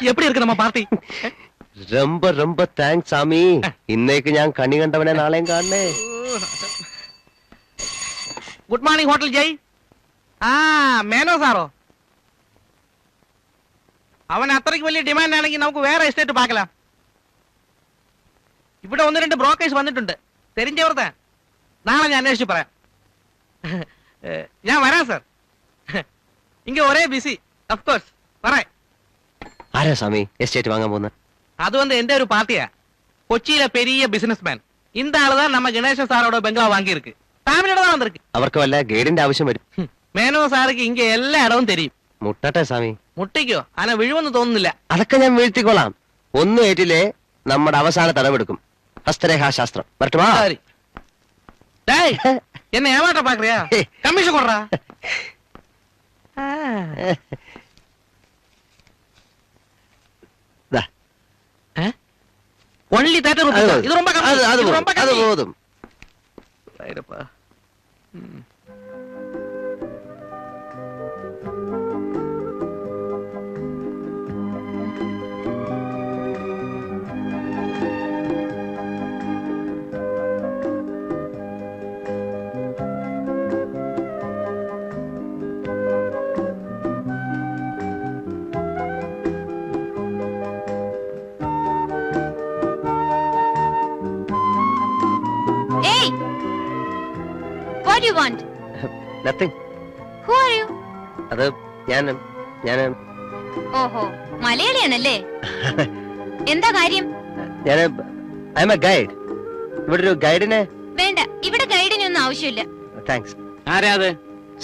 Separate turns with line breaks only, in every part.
எப்படி இருக்கு நம்ம பார்ட்டி
ரொம்ப ரொம்ப தேங்க்ஸ் சாமி இன்னைக்கு ഞാൻ കണി കണ്ടവനെ നാളെയും കാണണേ
ഗുഡ് മോർണിംഗ് ഹോട്ടൽ ജയ് ആ മേനോ സാറോ അവൻ അത്രയ്ക്ക് വലിയ ഡിമാൻഡ് ആണെങ്കിൽ നമുക്ക് വേറെ എസ്റ്റേറ്റ് പാക്കലാം ഇവിടെ ഒന്ന് രണ്ട് ബ്രോക്കേഴ്സ് വന്നിട്ടുണ്ട് തെരിഞ്ഞവർ താൻ നാളെ ഞാൻ അന്വേഷിച്ച് പറയാം ഏ, ഞാൻ വരാം സാർ ഇങ്ങ ഒരേ ബിസി കോഴ്സ് പറയാം
ആരാ സ്വാമി എസ്റ്റേറ്റ് വാങ്ങാൻ പോകുന്നത്
அது வந்து எந்த ஒரு பார்ட்டியா கொச்சியில பெரிய பிசினஸ் மேன் இந்த ஆளுதான் நம்ம கணேசன் சாரோட பெங்களா வாங்கி இருக்கு ஃபேமிலியோட தான் வந்திருக்கு
അവർക്ക് വല്ല ഗൈഡിന്റെ ആവശ്യം വരും
ஹம். மேனோ சாருக்கு இங்க எல்லா இடமும் தெரியும்
മുട്ടട്ടെ സ്വാമി
മുട്ടിക്കോ ആന വിഴുവെന്ന് തോന്നുന്നില്ല
അതൊക്കെ ഞാൻ വീഴ്ത്തിക്കോളാം ഒന്നും ഏറ്റില്ലേ നമ്മുടെ അവസാന തടവെടുക്കും ഹസ്തരേഖാശാസ്ത്രം വരട്ടുമാ
சரி டேய் என்ன ஏமாட்ட பாக்குறியா கமிஷன் கொடுறா ஒன்லி தேட்டர் இது ரொம்ப அது
போதும்
சரிப்பா ம்
What want
nothing
who are you
അത് ഞാൻ ഞാൻ
ഓഹോ മലയാളിയാണല്ലേ? എന്താ കാര്യം?
ഞാൻ ഐ എം എ ഗൈഡ് ഇവിടെ ഒരു ഗൈഡിനെ
വേണ്ട ഇവിടെ ഗൈഡിനൊന്നും ആവശ്യമില്ല.
താങ്ക്സ്
ആരാ അത്?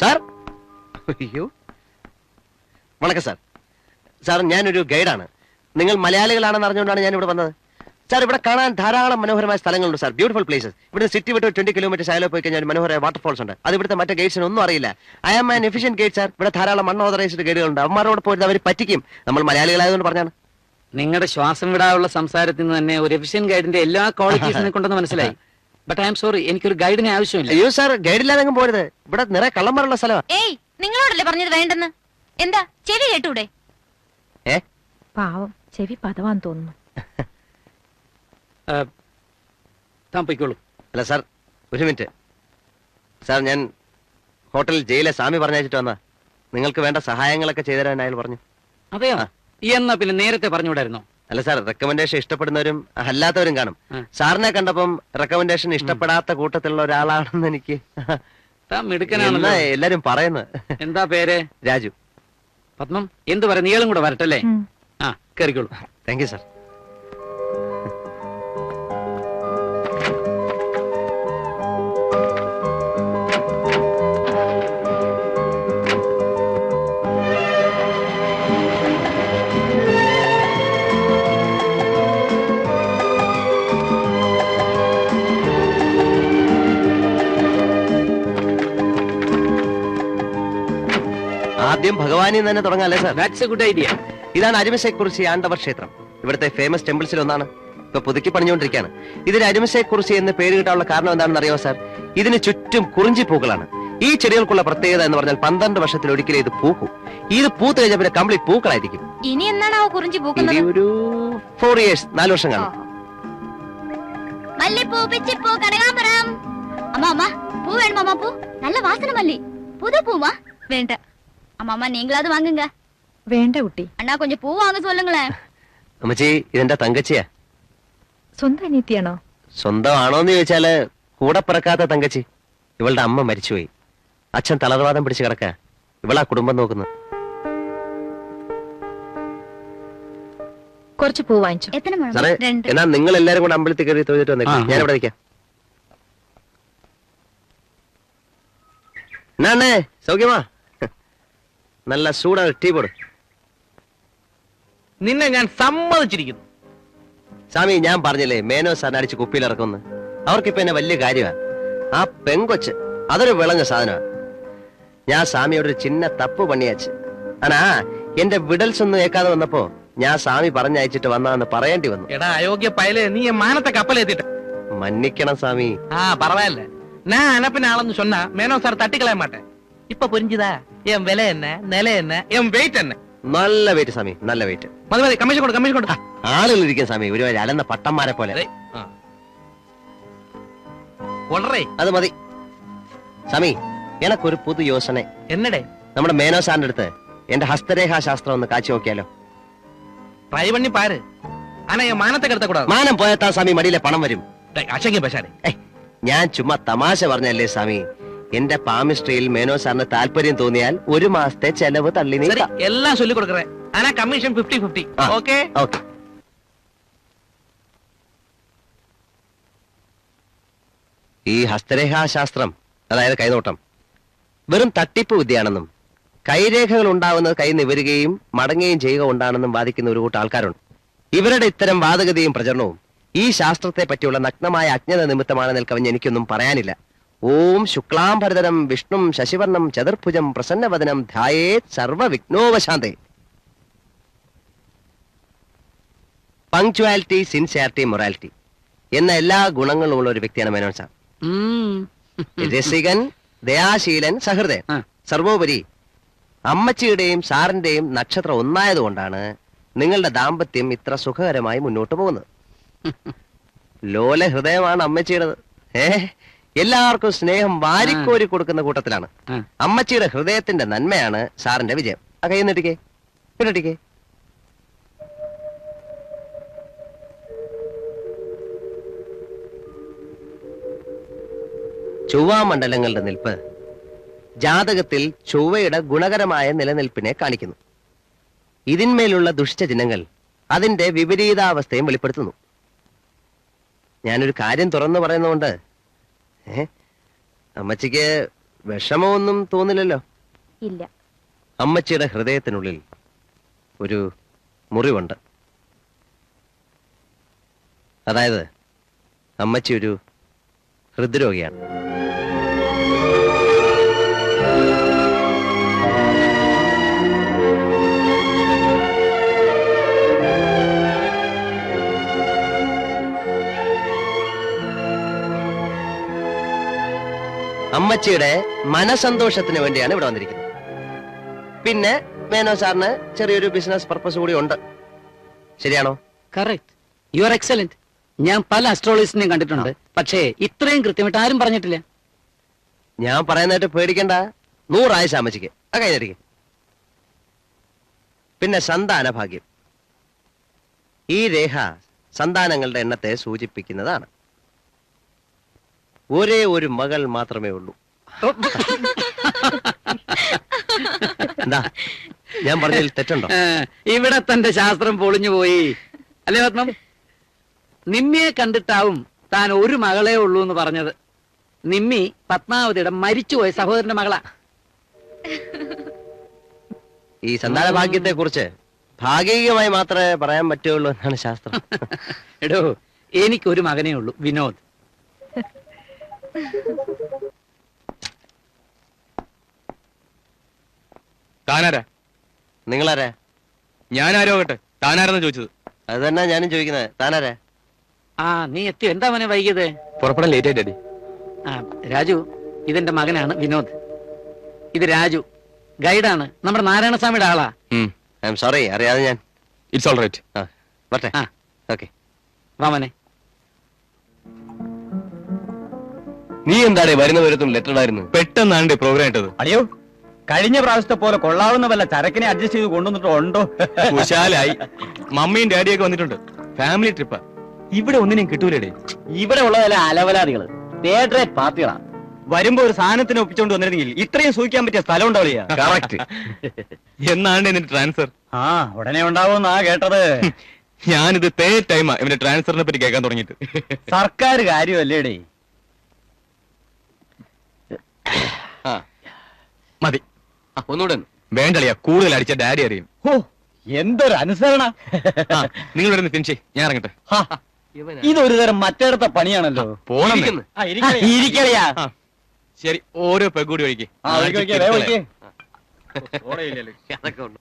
സാർ അയ്യോ. വണക്കം സാർ സാർ ഞാനൊരു ഗൈഡാണ്. നിങ്ങൾ മലയാളികളാണെന്ന് അറിഞ്ഞുകൊണ്ടാണ് ഞാൻ ഇവിടെ വന്നത്. സാർ ഇവിടെ കാണാൻ ധാരാളം മനോഹരമായ സ്ഥലങ്ങളുണ്ട് സാർ ബ്യൂട്ടിഫുൾ പ്ലേസസ് ഇവിടെ സിറ്റി വിട്ട് ട്വന്റി കിലോമീറ്റർ അയലോ പോയി കഴിഞ്ഞാൽ മനോഹരമായ വാട്ടർഫോൾസ് ഉണ്ട്. അത് ഇവിടുത്തെ മറ്റേ ഗൈഡ്സിന് ഒന്നും അറിയില്ല. I am an efficient guide sir ഇവിടെ ധാരാളം അൺഓതറൈസ്ഡ് ഗൈഡുകളുണ്ട് അവന്മാരോട് പോയത് അവർ പറ്റിക്കും. നമ്മൾ മലയാളികളായതുകൊണ്ട് പറഞ്ഞാണ്.
നിങ്ങളുടെ ശ്വാസം വിടാനുള്ള സംസാരത്തിൽ നിന്ന് തന്നെ ഒരു എഫിഷ്യൻ ഗൈഡിന്റെ എല്ലാ ക്വാളിറ്റീസിനെ കൊണ്ടെന്ന് മനസ്സിലായി. ബട്ട് ഐ എം സോറി എനിക്കൊരു ഗൈഡിനെ ആവശ്യമില്ല.
അയ്യോ സാർ ഗൈഡില്ലാതെ പോരുത്. ഇവിടെ നിറയെ കള്ളന്മാരുള്ള സ്ഥലമാണ്
ഏയ് നിങ്ങളോടല്ലേ പറഞ്ഞത് വേണ്ടെന്ന്? എന്താ ചെവി കേട്ടൂടെ?
ഏ?
പാവം ചെവി പതവാൻ തോന്നുന്നു.
താൻ പൊയ്ക്കോളൂ.
അല്ല സാർ ഒരു മിനിറ്റ്. സാർ ഞാൻ ഹോട്ടലിൽ ജയിലെ സ്വാമി പറഞ്ഞയച്ചിട്ട് വന്നാ. നിങ്ങൾക്ക് വേണ്ട സഹായങ്ങളൊക്കെ ചെയ്തുതരാൻ അയാൾ പറഞ്ഞു.
അതെയോ. എന്നാ പിന്നെ നേരത്തെ പറഞ്ഞുകൂടായിരുന്നോ?
അല്ല സാർ റെക്കമെൻഡേഷൻ ഇഷ്ടപ്പെടുന്നവരും അല്ലാത്തവരും കാണും. സാറിനെ കണ്ടപ്പം റെക്കമെൻഡേഷൻ ഇഷ്ടപ്പെടാത്ത കൂട്ടത്തിലുള്ള ഒരാളാണെന്ന് എനിക്ക് എല്ലാരും പറയുന്നത്?
എന്താ പേര്?
രാജു.
പത്മം എന്ത് പറയുക നീളും കൂടെ വരട്ടല്ലേ. ആ കേറിക്കോളൂ.
താങ്ക് യു സാർ ആദ്യം ഭഗവാനിൽ തന്നെ തുടങ്ങാം അല്ലേ
sir that's a good idea
ഇതാണ് അരിമശയെക്കുറിച്ച് ആണ്ടവർ ക്ഷേത്രം ഇവിടുത്തെ ഫേമസ് ടെമ്പിൾസിൽ ഒന്നാണ്. ഇപ്പൊ പുതുക്കി പണിഞ്ഞുകൊണ്ടിരിക്കുകയാണ്. ഇതിന് അരിമശയെക്കുറിച്ച് എന്ന് പേര് കിട്ടാനുള്ള കാരണം എന്താണെന്ന് അറിയാമോ സാർ ഇതിന് ചുറ്റും കുറിഞ്ചി പൂക്കളാണ്. ഈ ചെടികൾക്കുള്ള പ്രത്യേകത എന്ന് പറഞ്ഞാൽ പന്ത്രണ്ട് വർഷത്തിൽ ഒരിക്കലും ഇത് പൂക്കും. ഇത് പൂത്ത് കഴിഞ്ഞാൽ പിന്നെ കംപ്ലീറ്റ് പൂക്കളായിരിക്കും.
ഇനി എന്നാണ് ആ കുറിഞ്ചി പൂക്കുന്നത്?
ഒരു ഫോർ ഇയേഴ്സ് നാല് വർഷം കാണും.
മല്ലിപ്പൂ പിച്ചിപ്പൂ കനകാമ്പരം അമ്മ അമ്മ പൂ വേണം അമ്മ പൂ. നല്ല വാസന മല്ലി. പുതു പൂവാ വേണ്ട. அம்மா நீங்களாவது வாங்குங்க
വേണ്ട കുട്ടി
அண்ணா கொஞ்சம் பூ வாங்க சொல்லுங்களேன்
അമ്മച്ചി ഇതെന്റെ തങ്കച്ചിയാ
സ്വന്തം അനിയത്തിയാണോ
സ്വന്തം ആണോന്ന് ചോദിച്ചാല് കൂടെ പിറക്കാത്ത തങ്കച്ചി ഇവളുടെ അമ്മ മരിച്ചുപോയി അച്ഛൻ തളർവാദം പിടിച്ച് കിടക്ക ഇവളാ കുടുംബം നോക്കുന്നത്
കുറച്ച് പൂ വാങ്ങിച്ചു
எத்தனை
സാറേ
முழம் ரெண்டு
എന്നാ നിങ്ങൾ എല്ലാരും കൂടെ അമ്പലത്തിൽ കയറി തൊഴുതിട്ട് വന്നേക്കും
ആ.
ഞാൻ ഇവിടെ നിൽക്കാം എന്നാ സൗഖ്യമാ നല്ല സൂടാ ടീ പോട്.
നിന്നെ ഞാൻ സമ്മതിച്ചിരിക്കുന്നു.
സ്വാമി ഞാൻ പറഞ്ഞില്ലേ മേനോ സാറിന് അടിച്ച് കുപ്പിയിൽ ഇറക്കുന്നു അവർക്കിപ്പോ എന്നെ വലിയ കാര്യമാണ് ആ പെങ്കൊച്ച് അതൊരു വിളഞ്ഞ സാധനമാണ് ഞാൻ സ്വാമിയോട് ഒരു ചിന്ന തപ്പ് പണിയാച്ച്. അനാ എന്റെ വിടൽസ് ഒന്നും ഏക്കാതെ വന്നപ്പോ ഞാൻ സ്വാമി പറഞ്ഞയച്ചിട്ട് വന്നാന്ന് പറയേണ്ടി വന്നു.
എടാ അയോഗ്യ പയലെ നീ മാനത്തെ കപ്പലെത്തിട്ട്.
മന്നിക്കണം
സ്വാമി. ആ പറവല്ലേ ഞാൻ അനപ്പിനാളെന്ന് ചൊന്നാ മേനോ സാർ തട്ടിക്കളയാൻ മാട്ടെ. ഇപ്പൊ புரிஞ்சுதா என் விலை என்ன நிலை என்ன என் வெயிட் என்ன
നല്ല വെയിറ്റ് സ്വാമി നല്ല വെയിറ്റ്
മതി മതി കമ്മീഷൻ കൊടു കമ്മീഷൻ കൊടു.
ആളുകൾ ഇരിക്കുന്ന സ്വാമി ഒരു അലന്ന പട്ടന്മാരെ പോലെ.
വളരെ
അത് മതി. സ്വാമി എനക്കൊരു പുതു യോജന
എന്നടേ?
നമ്മുടെ മേനോ സാറിന്റെ അടുത്ത് എന്റെ ഹസ്തരേഖാ ശാസ്ത്രം ഒന്ന് കാച്ചു നോക്കിയാലോ?
ട്രൈ പണി പാര്. ആനാ ഞാൻ മാനത്തെ കെടുത്തക്കൂടാ
മാനം പോയത്താ സ്വാമി മടിയിലെ പണം വരും.
അശങ്കി പശാരെ
ഞാൻ ചുമ്മാ തമാശ പറഞ്ഞല്ലേ സ്വാമി? എന്റെ പാമിസ്ട്രിയിൽ മേനോ സാറിന് താല്പര്യം തോന്നിയാൽ ഒരു മാസത്തെ ചെലവ് തള്ളി
എല്ലാം ചൊല്ലി കൊടുക്കറേ കമ്മീഷൻ
ഫിഫ്റ്റി
ഫിഫ്റ്റി
ഓക്കെ? ഈ ഹസ്തരേഖാശാസ്ത്രം അതായത് കൈനോട്ടം വെറും തട്ടിപ്പ് വിദ്യയാണെന്നും കൈരേഖകൾ ഉണ്ടാവുന്നത് കൈ നിവരുകയും മടങ്ങുകയും ചെയ്യുക ഉണ്ടാണെന്നും വാദിക്കുന്ന ഒരു കൂട്ടം ആൾക്കാരുണ്ട്. ഇവരുടെ ഇത്തരം വാദഗതിയും പ്രചരണവും ഈ ശാസ്ത്രത്തെ പറ്റിയുള്ള നഗ്നമായ അജ്ഞത നിമിത്തമാണ് നിൽക്കവൻ എനിക്കൊന്നും പറയാനില്ല. ഓം ശുക്ലാംഭരതരം വിഷ്ണും ശശിവർണം ചതുർഭുജം പ്രസന്നവദനം ധ്യായേ സർവവിഘ്നോപശാന്തേ. പങ്ക്ച്വാലിറ്റി സിൻസിയാരിറ്റി മൊറാലിറ്റി എന്ന എല്ലാ ഗുണങ്ങളും ഉള്ള ഒരു വ്യക്തിയാണ് മേനോൻ സാർ. രസികൻ ദയാശീലൻ സഹൃദയൻ. സർവോപരി. അമ്മച്ചിയുടെയും സാറിന്റെയും നക്ഷത്രം ഒന്നായതുകൊണ്ടാണ് നിങ്ങളുടെ ദാമ്പത്യം ഇത്ര സുഖകരമായി മുന്നോട്ട് പോകുന്നത്. ലോല ഹൃദയമാണ് അമ്മച്ചിയുടേത്. ഏ? എല്ലാവർക്കും സ്നേഹം വാരിക്കോരി കൊടുക്കുന്ന കൂട്ടത്തിലാണ്. അമ്മച്ചിയുടെ ഹൃദയത്തിന്റെ നന്മയാണ് സാറിന്റെ വിജയം. ആ കൈ നീട്ടിക്കേ പിന്നിട്ടിക്കേ ചൊവ്വാമണ്ഡലങ്ങളുടെ നിൽപ്പ് ജാതകത്തിൽ ചൊവ്വയുടെ ഗുണകരമായ നിലനിൽപ്പിനെ കാണിക്കുന്നു. ഇതിന്മേലുള്ള ദുഷ്ടചിഹ്നങ്ങൾ അതിന്റെ വിപരീതാവസ്ഥയും വെളിപ്പെടുത്തുന്നു. ഞാനൊരു കാര്യം തുറന്നു പറയുന്നതുകൊണ്ട് ഏ? അമ്മച്ചിക്ക് വിഷമമൊന്നും തോന്നില്ലല്ലോ?
ഇല്ല.
അമ്മച്ചിയുടെ ഹൃദയത്തിനുള്ളിൽ ഒരു മുറിവുണ്ട്. അതായത് അമ്മച്ചി ഒരു ഹൃദ്രോഗിയാണ്. അമ്മച്ചിയുടെ മനസന്തോഷത്തിന് വേണ്ടിയാണ് ഇവിടെ വന്നിരിക്കുന്നത്. പിന്നെ മേനോ സാറിന് ചെറിയൊരു ബിസിനസ് പർപ്പസ് കൂടി ഉണ്ട്. ശരിയാണോ?
കറക്റ്റ് യു ആർ എക്സലന്റ് ഞാൻ പല അസ്ട്രോളജിസ്റ്റിനെയും കണ്ടിട്ടുണ്ട്. പക്ഷേ ഇത്രയും കൃത്യമായിട്ട് ആരും പറഞ്ഞിട്ടില്ല.
ഞാൻ പറയുന്നതായിട്ട് പേടിക്കണ്ട. നൂറായ അമ്മച്ചിക്ക് ആ കഴിഞ്ഞിരിക്കും പിന്നെ സന്താന ഭാഗ്യം ഈ രേഖ സന്താനങ്ങളുടെ എണ്ണത്തെ സൂചിപ്പിക്കുന്നതാണ്. ഒരേ ഒരു മകൾ മാത്രമേ ഉള്ളൂ. എന്താ ഞാൻ പറഞ്ഞതിൽ തെറ്റുണ്ടോ?
ഇവിടെ തന്റെ ശാസ്ത്രം പൊളിഞ്ഞു പോയി. അല്ലേ പത്മം? നിമ്മിയെ കണ്ടിട്ടാവും താൻ ഒരു മകളേ ഉള്ളൂ എന്ന് പറഞ്ഞത്. നിമ്മി പത്മാവതിയുടെ മരിച്ചുപോയ സഹോദരന്റെ മകളാ.
ഈ സന്താന ഭാഗ്യത്തെ കുറിച്ച് ഭാഗികമായി മാത്രമേ പറയാൻ പറ്റുള്ളൂ എന്നാണ് ശാസ്ത്രം.
എടോ എനിക്കൊരു മകനേ ഉള്ളൂ വിനോദ്.
താനാരാ?
നിങ്ങളാരാ?
ഞാനാരോ ആകട്ടെ? താനാരെന്ന് ചോദിച്ചത്.
അത് തന്നെ ഞാനും ചോദിക്കുന്നത് താനാരാ?
ആ നീ എത്തി. എന്താ മോനെ വൈകിയത്?
പുറപ്പെടാൻ ലേറ്റ് ആയിട്ട്
ആ രാജു ഇതെന്റെ മകനാണ് വിനോദ്. ഇത് രാജു. ഗൈഡാണ്. നമ്മുടെ നാരായണസ്വാമിയുടെ ആളാ.
ഐ എം സോറി അറിയാതെ ഞാൻ.
ഇറ്റ്സ് ഓൾ റൈറ്റ്
ആ വരട്ടെ.
ആ.
ഓക്കെ
വാ
നീ എന്താടേ വരുന്ന വരത്തും ലെറ്റർ ഇടായിരുന്നു
പെട്ടെന്നാണ് പ്രോഗ്രാം ഇട്ടത്.
അളിയോ കഴിഞ്ഞ പ്രാവശ്യത്തെ പോലെ കൊള്ളാവുന്ന വല്ല ചരക്കിനെ അഡ്ജസ്റ്റ് ചെയ്ത് കൊണ്ടുവന്നിട്ടോ ഉണ്ടോ?
കുശാലായി. മമ്മിയും ഡാഡിയൊക്കെ വന്നിട്ടുണ്ട്. ഫാമിലി ട്രിപ്പാ ഇവിടെ ഒന്നിനും കിട്ടൂലേ
ഇവിടെ ഉള്ളതല്ല അലവലാദികൾ. തേർഡ് റേറ്റ് പാർട്ടികളാ. വരുമ്പോ ഒരു സാധനത്തിന് ഒപ്പിച്ചോണ്ട് വന്നിരുന്നെങ്കിൽ ഇത്രയും സൂക്ഷിക്കാൻ പറ്റിയ സ്ഥലം ഉണ്ടാവില്ല
കറക്റ്റ് എന്നാണ് എന്റെ ട്രാൻസ്ഫർ
ആ ഉടനെ ഉണ്ടാവുമെന്നാ കേട്ടത്.
ഞാനിത് തേ ടൈമാ ഇവന്റെ ട്രാൻസ്ഫറിനെ പറ്റി കേൾക്കാൻ തുടങ്ങിയിട്ട്.
സർക്കാർ കാര്യമല്ലേടേ
മതി.
ഒന്നുകൂടെ
വേണ്ടളിയാ കൂടുതൽ അടിച്ച ഡാഡി അറിയും.
ഓ എന്തൊരു അനുസരണ.
ഇവിടെ ഫിനിഷ് ഞാൻ ഇറങ്ങട്ടെ.
ഇതൊരു തരം മറ്റേടത്തെ പണിയാണല്ലോ.
പോണം.
ആ, ഇരിക്കളിയാ.
ശരി ഓരോ പെഗൂടി ഒഴിക്കേ
ആ, ഒഴിക്ക്, ഒഴിക്ക്, ഒഴിക്ക്.
അതൊക്കെ ഉണ്ട്.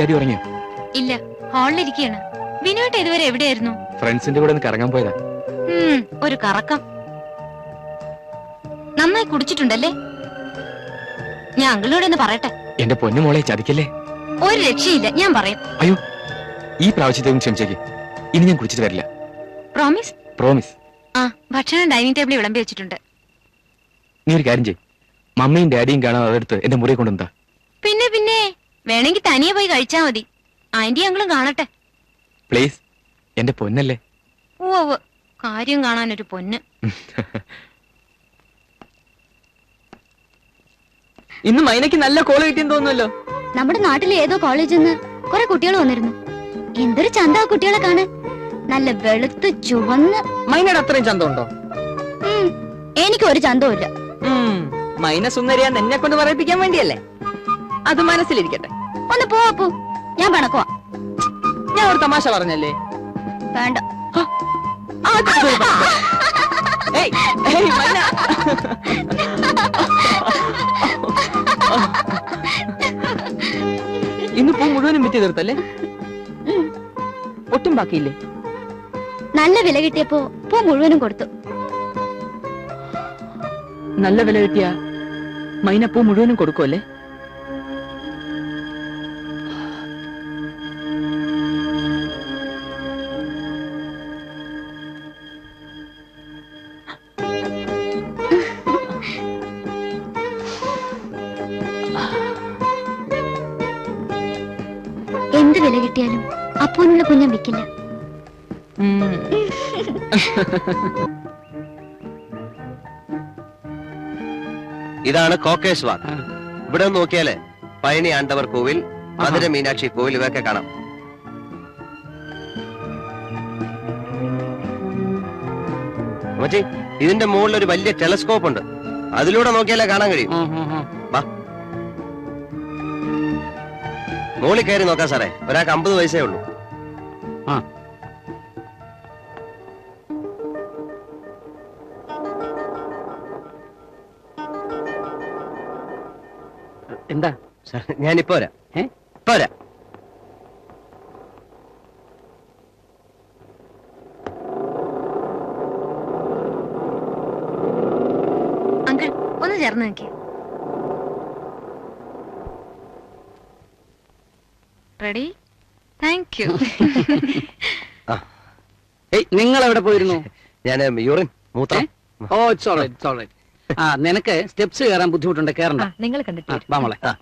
ഡാഡി ഉറങ്ങിയോ?
ഇല്ല ഹാളിലിരിക്കുകയാണ് വിനുവേട്ട ഇതുവരെ എവിടെയായിരുന്നു?
ഫ്രണ്ട്സിന്റെ കൂടെ ഒന്ന് കറങ്ങാൻ പോയതാ.
ഒരു കറക്കം. നന്നായി കുടിച്ചിട്ടുണ്ടല്ലേ? ഞാൻ അങ്കിളിനോട് ഒന്ന് പറയട്ടെ?
എന്റെ പൊന്നു മോളെ ചതിക്കല്ലേ?
ഒരു രക്ഷയില്ല ഞാൻ പറയും.
അയ്യോ ഈ പ്രാവശ്യത്തേക്കും ക്ഷമിച്ചേക്ക്. ഇനി ഞാൻ കുടിച്ചിട്ട് വരില്ല.
പ്രോമിസ്
പ്രോമിസ്
ആ ഭക്ഷണം ഡൈനിങ് ടേബിളിൽ വിളമ്പി വെച്ചിട്ടുണ്ട്.
നീ ഒരു കാര്യം ചെയ് മമ്മിയും ഡാഡിയും കാണാൻ അതെടുത്ത് എന്റെ മുറി കൊണ്ടെന്താ
പിന്നെ പിന്നെ? വേണമെങ്കിൽ തനിയെ പോയി കഴിച്ചാ മതി. ആന്റി അങ്കിളും കാണട്ടെ.
പ്ലീസ് എന്റെ പൊന്നല്ലേ?
ഓ ഓ കാര്യം കാണാനൊരു പൊന്ന്.
ഇന്ന് മൈനക്ക് നല്ല കോൾ കിട്ടിയെന്ന് തോന്നുന്നല്ലോ.
നമ്മുടെ നാട്ടിലെ ഏതോ കോളേജിൽ നിന്ന് കുറെ കുട്ടികൾ വന്നിരുന്നു. എന്തൊരു ചന്ത ആ കുട്ടികളെ കാണാൻ. നല്ല വെളുത്ത് ചുവന്ന്.
മൈനയുടെ അത്രയും ചന്തമുണ്ടോ?
ഉം, എനിക്ക് ഒരു ചന്തവും ഇല്ല
മൈന സുന്ദരിയാന്ന് എന്നെ കൊണ്ട് പറയിപ്പിക്കാൻ വേണ്ടിയല്ലേ? അത് മനസ്സിലിരിക്കട്ടെ.
ഒന്ന് പോ അപ്പു ഞാൻ പണക്കുവാ.
ഞാൻ ഒരു തമാശ പറഞ്ഞല്ലേ?
വേണ്ട.
ആ, അത് പോയി പറഞ്ഞോ. ഏയ്, ഏയ്, മൈന. ഇന്ന് പൂ മുഴുവനും വിറ്റ് തീർത്തല്ലേ? ഒട്ടും ബാക്കിയില്ലേ?
നല്ല വില കിട്ടിയപ്പോ പൂ മുഴുവനും കൊടുത്തു.
നല്ല വില കിട്ടിയ മൈന പൂ മുഴുവനും കൊടുക്കുമല്ലേ
വില കിട്ടിയാലും അപ്പോനുള്ള കുഞ്ഞം വിൽക്കില്ല
ഇതാണ് കോക്കേഷ് വാക്ക്. ഇവിടെ നോക്കിയാലേ നോക്കിയാൽ പഴനി ആണ്ടവർ കോവിൽ മധുര മീനാക്ഷി കോവിൽ ഇവയൊക്കെ കാണാം. മറ്റേ ഇതിന്റെ മുകളിൽ ഒരു വലിയ ടെലസ്കോപ്പ് ഉണ്ട്. അതിലൂടെ നോക്കിയാലേ കാണാൻ കഴിയും. വാ മുകളിൽ കയറി നോക്കാം സാറേ. ഒരാൾക്ക് അമ്പത് പൈസയേ ഉള്ളൂ.
ആ. എന്താ?
സാർ ഞാനിപ്പോ വരാം.
ഏ?
ഇപ്പൊ വരാം
അങ്കിൾ ഒന്ന് ചേർന്ന് നിൽക്കേ റെഡി താങ്ക് യു
നിങ്ങൾ എവിടെ പോയിരുന്നു?
ഞാൻ യൂറിൻ മൂത്രം.
Oh it's alright it's alright ആ നിനക്ക് സ്റ്റെപ്സ് കയറാൻ ബുദ്ധിമുട്ടുണ്ട് കയറണ്ട.
നിങ്ങൾ കണ്ടിട്ട്
വാ മോളെ.
ആ.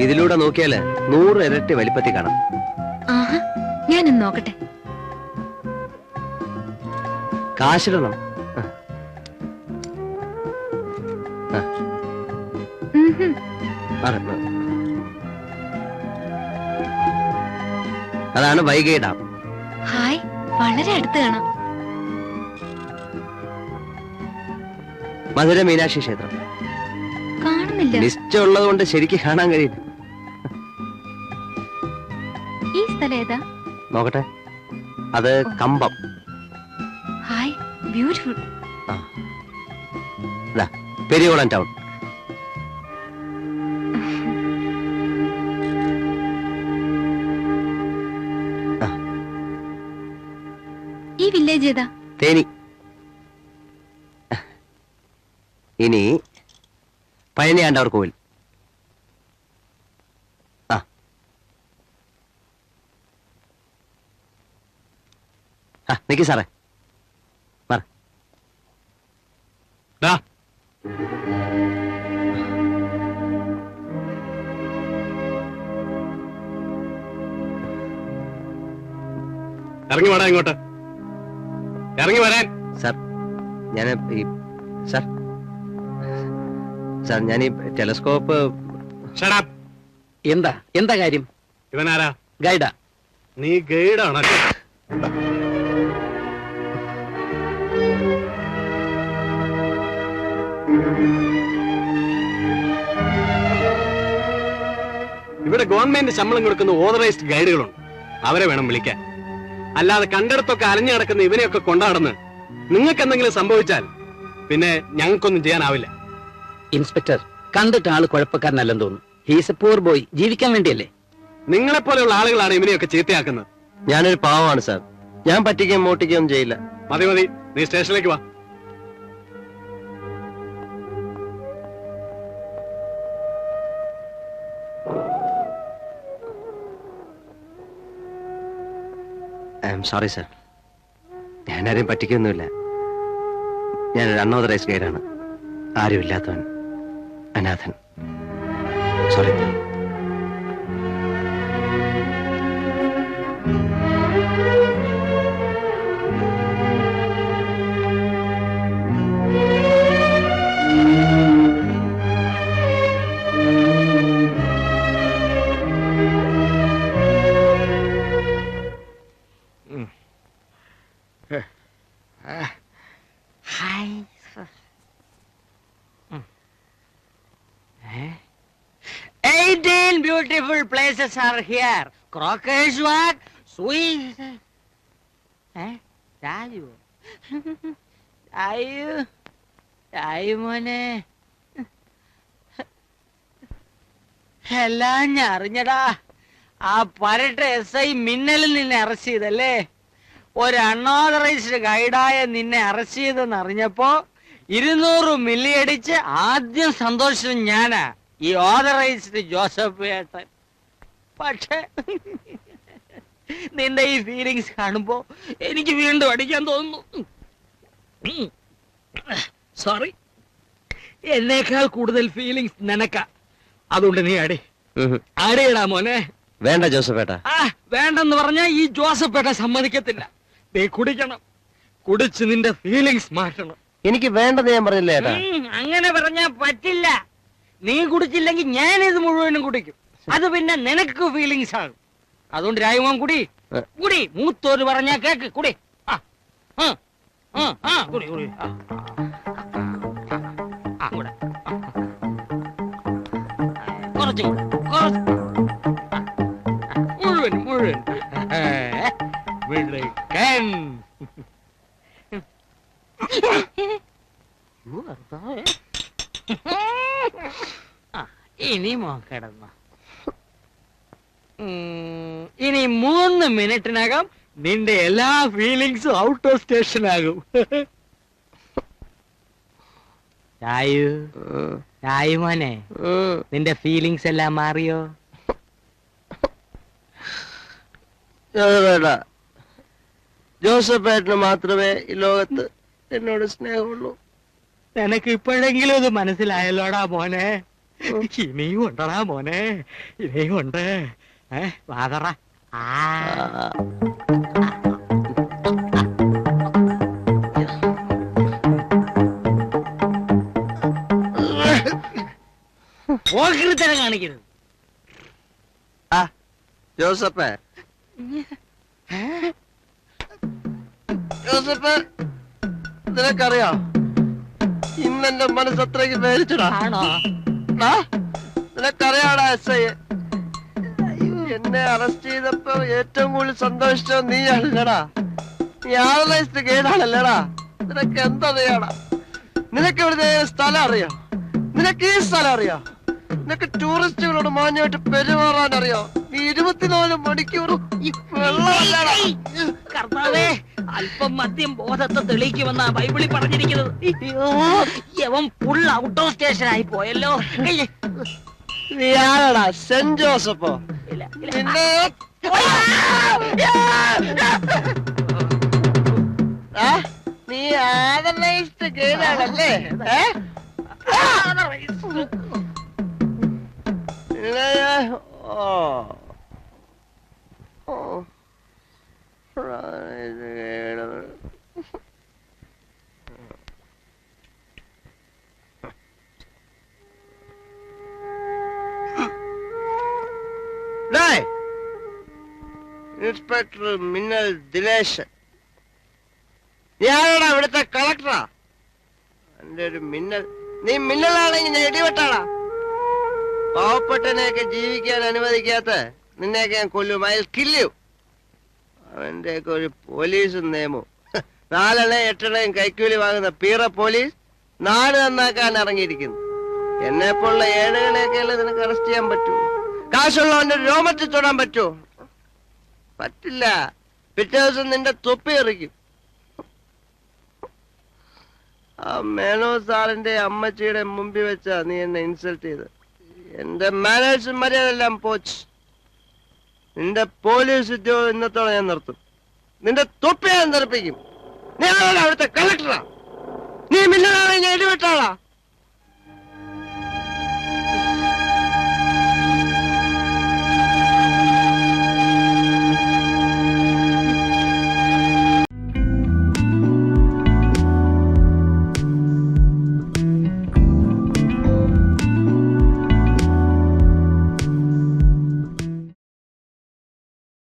ഇതിലൂടെ നോക്കിയാൽ നൂറ് ഇരട്ടി വലിപ്പത്തിൽ കാണാം.
ഞാനൊന്ന് നോക്കട്ടെ.
കാശിടണം. അതാണ് വൈകൈ ഡാം.
ഹായ് വളരെ അടുത്ത് കാണാം.
മധുര മീനാക്ഷി ക്ഷേത്രം.
കാണുന്നില്ല.
നിശ്ചയമുള്ളത് കൊണ്ട് ശരിക്ക് കാണാൻ കഴിയില്ല.
ഈ സ്ഥലം ഏതാ?
നോക്കട്ടെ. അത് കമ്പം.
ബ്യൂട്ടിഫുൾ
പെരിയോളം ടൗൺ
ഈ വില്ലേജ് ഏതാ?
തേനി. ഇനി പഴനിയാണ്ടവർ കോവിൽ. നിക്ക് സാറേ മാറ്.
ദാ.
ഇറങ്ങി വേടാ ഇങ്ങോട്ട്. ഇറങ്ങി വരാൻ.
സാർ ഞാൻ ഈ സാർ. സാർ ഞാൻ ഈ ടെലസ്കോപ്പ്
ഷടാപ്പ്
എന്താ എന്താ കാര്യം?
ഇവനാരാ?
ഗൈഡാ.
നീ ഗൈഡാണല്ലോ. ഇവിടെ ഗവൺമെന്റ് ശമ്പളം കൊടുക്കുന്ന ഓതറൈസ്ഡ് ഗൈഡുകളുണ്ട്. അവരെ വേണം വിളിക്കാൻ. അല്ലാതെ കണ്ടിടത്തൊക്കെ അലഞ്ഞു കിടക്കുന്ന ഇവനെയൊക്കെ കൊണ്ടാടുന്ന് നിങ്ങൾക്ക് എന്തെങ്കിലും സംഭവിച്ചാൽ പിന്നെ ഞങ്ങൾക്കൊന്നും ചെയ്യാനാവില്ല.
ഇൻസ്പെക്ടർ കണ്ടിട്ട് ആൾ കുഴപ്പക്കാരനല്ലെന്ന് തോന്നുന്നു. ഹീസ് എ പൂർ ബോയ് ജീവിക്കാൻ വേണ്ടിയല്ലേ?
നിങ്ങളെ പോലെയുള്ള ആളുകളാണ് ഇവനെയൊക്കെ ചീത്തയാക്കുന്നത്.
ഞാനൊരു പാവമാണ് സാർ ഞാൻ പറ്റിക്കുകയും മോട്ടിക്കുകയും ചെയ്യില്ല.
മതി മതി. നീ സ്റ്റേഷനിലേക്ക് വാ.
I sorry sir. ഞാനാരെയും പറ്റിക്കൊന്നുമില്ല. ഞാനൊരു അൺഓതറൈസ് ഗൈഡാണ്. ആരുമില്ലാത്തവൻ. അനാഥൻ.
Sorry. Places are here. Crocus what? sweet. Eh? Raju രായു രായു മോനെ എല്ലാം ഞാൻ അറിഞ്ഞടാ ആ പരട്ട എസ് ഐ മിന്നലിൽ നിന്നെ അറസ്റ്റ് ചെയ്തല്ലേ ഒരു അൺഓതറൈസ്ഡ് ഗൈഡായ നിന്നെ അറസ്റ്റ് ചെയ്തെന്ന് അറിഞ്ഞപ്പോ ഇരുന്നൂറ് മില്ലി അടിച്ച് ആദ്യം സന്തോഷം ഞാനാ ഈ ഓതറൈസ്ഡ് ജോസഫ് ഏട്ടൻ പക്ഷേ നിന്റെ ഈ ഫീലിങ്സ് കാണുമ്പോ എനിക്ക് വീണ്ടും അടിക്കാൻ തോന്നുന്നു. സോറി എന്നേക്കാൾ കൂടുതൽ ഫീലിങ്സ് നിനക്ക. അതുകൊണ്ട് നീ അടി. അടിയടാ മോനെ.
വേണ്ട ജോസഫേട്ട.
ആ വേണ്ടെന്ന് പറഞ്ഞാ ഈ ജോസഫ് ഏട്ടൻ സമ്മതിക്കത്തില്ല. നീ കുടിക്കണം. കുടിച്ച് നിന്റെ ഫീലിങ്സ് മാറ്റണം.
എനിക്ക് വേണ്ടത് ഞാൻ പറഞ്ഞില്ലേ ഏട്ടാ?
ഉം, അങ്ങനെ പറഞ്ഞാ പറ്റില്ല. നീ കുടിച്ചില്ലെങ്കിൽ ഞാൻ ഇത് മുഴുവനും കുടിക്കും. അത് പിന്നെ നിനക്ക് ഫീലിങ്സ് ആകും അതുകൊണ്ട് രായുമോൻ കുടി. കുടി. മൂത്തോര് പറഞ്ഞാ കേക്ക്. കുടി. ആ, ആ, ആ, കുടി കുടി. ആ, കൂടെ. കുറച്ചും കൂടെ, കുറച്ച്. മുഴുവൻ മുഴുവൻ. ആ, ഇനി മോ കിടന്നു. ഇനി മൂന്ന് മിനിറ്റിനകം നിന്റെ എല്ലാ ഫീലിങ്സും ഔട്ട് ഓഫ് സ്റ്റേഷൻ ആകും. രായു രായു മോനെ. നിന്റെ ഫീലിങ്സ് എല്ലാം മാറിയോ?
ജോസഫ് ആയിട്ട് മാത്രമേ ഈ ലോകത്ത് എന്നോട് സ്നേഹമുള്ളൂ.
നിനക്ക് ഇപ്പോഴെങ്കിലും ഇത് മനസ്സിലായല്ലോടാ മോനെ. ഇനിയും ഉണ്ടടാ മോനെ. ഇനിയും ഉണ്ട്. ഏ വാതറ. ആ. പോകൃത്തരം കാണിക്കരുത്.
ജോസഫേ ജോസഫ് നിനക്കറിയാം? ഇന്നെന്റെ മനസ്സത്രയ്ക്ക് പേരിച്ചടാ നിനക്കറിയാടാ എസ് ഐ? എന്നെ അറസ്റ്റ് ചെയ്തപ്പോ ഏറ്റവും കൂടുതൽ സന്തോഷം നീ അല്ലടാ നീ ആനലൈസ്ഡ് ഗൈഡാണല്ലേടാ നിനക്ക് എന്തറിയാടാ? നിനക്ക് ഇവിടുത്തെ സ്ഥലം അറിയോ? നിനക്ക് ഈ സ്ഥലം അറിയോ? നിനക്ക് ടൂറിസ്റ്റുകളോട് മാന്യമായിട്ട് പെരുമാറാൻ അറിയോ? നീ ഇരുപത്തിനാല് മണിക്കൂറും ഈ വെള്ളമല്ലടാ.
കർത്താവേ അല്പം മദ്യം ബോധത്തെ തെളിയിക്കുമെന്നാ ബൈബിളിൽ പറഞ്ഞിരിക്കുന്നത്. യവൻ ഫുൾ ഔട്ട് ഓഫ് സ്റ്റേഷൻ ആയി പോയല്ലോ. ഇല്ല,
നീ ആരാടാ? സെന്റ് ജോസഫോ?
ഇല്ല.
പിന്നെ? നീ പിന്നെ? ഞാൻ- ഓ. ഓ. ഇൻസ്പെക്ടർ മിന്നൽ ദിനേശൻ. ഞാനാണ് അവിടുത്തെ കളക്ടറാ. എന്റെ ഒരു മിന്നൽ. നീ മിന്നലാണെങ്കിൽ ഞാൻ ഇടിവെട്ടാടാ. പാവപ്പെട്ടനെയൊക്കെ ജീവിക്കാൻ അനുവദിക്കാത്ത നിന്നെയൊക്കെ ഞാൻ കൊല്ലും. അയൽ കില്ലു അവന്റെയൊക്കെ ഒരു പോലീസ് നിയമവും നാലെണ്ണയും എട്ടെണ്ണയും കൈക്കൂലി വാങ്ങുന്ന പീറ പോലീസ് നാട് നന്നാക്കാൻ ഇറങ്ങിയിരിക്കുന്നു. എന്നെ പോലുള്ള ഏഴുകളെയൊക്കെയല്ലേ നിനക്ക് അറസ്റ്റ് ചെയ്യാൻ പറ്റൂ? കാശുള്ളവന്റെ രോമത്തിൽ തൊടാൻ പറ്റുമോ പറ്റില്ല. പിറ്റേ ദിവസം നിന്റെ തൊപ്പി എറിക്കും. ആ മേനോ സാറിന്റെ അമ്മച്ചിയുടെ മുമ്പിൽ വെച്ചാ നീ എന്നെ ഇൻസൾട്ട് ചെയ്ത് എന്റെ മാനേജ് മര്യാദയെല്ലാം പോച്ച്. നിന്റെ പോലീസ് ഉദ്യോഗം ഇന്നത്തോളം ഞാൻ നിർത്തും. നിന്റെ തൊപ്പി ഞാൻ നിർപ്പിക്കും നീ അവിടുത്തെ കളക്ടറാ നീ മിന്നലാളെ ഞാൻ ഇടിവിട്ടാളാ